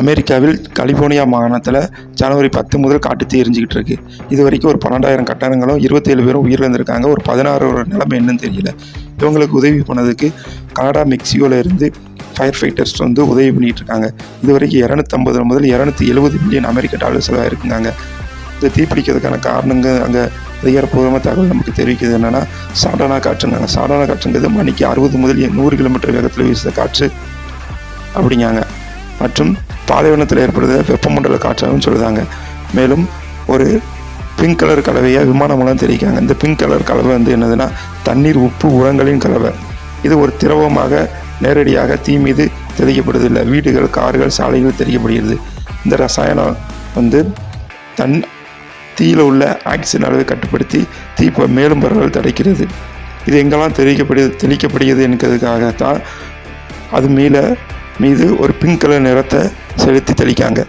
அமெரிக்காவில் கலிஃபோர்னியா மாகாணத்தில் ஜனவரி பத்து முதல் காட்டுத்தீ எரிஞ்சிக்கிட்டு இருக்கு. இது வரைக்கும் ஒரு பன்னெண்டாயிரம் கட்டணங்களும் இருபத்தேழு பேரும் உயிரிழந்திருக்காங்க. ஒரு பதினாறு நிலைமை என்னன்னு தெரியல. இவங்களுக்கு உதவி பண்ணதுக்கு கனடா மெக்சிகோவில் இருந்து ஃபயர் ஃபைட்டர்ஸ் வந்து உதவி பண்ணிட்டு இருக்காங்க. இது வரைக்கும் இரநூத்தம்பது முதல் இரநூத்தி எழுபது மில்லியன் அமெரிக்க டாலர் செலவாயிருக்குங்க இந்த தீப்பிடிக்கிறதுக்கான காரணங்க அங்கே அதிகாரப்பூர்வமாக தகவல் நமக்கு தெரிவிக்கிறது என்னென்னா சாடானா காற்றுனாங்க சாடானா காற்றுங்கிறது மணிக்கு அறுபது முதல் நூறு கிலோமீட்டர் வேகத்தில் வீசுகிற காற்று அப்படிங்காங்க மற்றும் பாலைவனத்தில் ஏற்படுத வெப்பமண்டல காற்றாகவும் சொல்லுதாங்க. மேலும் ஒரு பிங்க் கலர் கலவையை விமானம் மூலம் தெரிவிக்காங்க இந்த பிங்க் கலர் கலவை வந்து என்னதுன்னா தண்ணீர் உப்பு உரங்களின் கலவை. இது ஒரு திரவமாக நேரடியாக தீ மீது தெளிக்கப்படுவதில்லை வீடுகள் கார்கள் சாலைகள் தெளிக்கப்படுகிறது. இந்த ரசாயனம் வந்து தன் தீயில் உள்ள ஆக்சிஜன் அளவை கட்டுப்படுத்தி தீ மேலும் பரவல் தடைக்கிறது. இது எங்கெல்லாம் தெளிக்கப்படு தெளிக்கப்படுகிறது என்கிறதுக்காகத்தான் அது மேலே மீது ஒரு பிங்க் கலர் நிறத்தை செலுத்தி தெளிக்காங்க.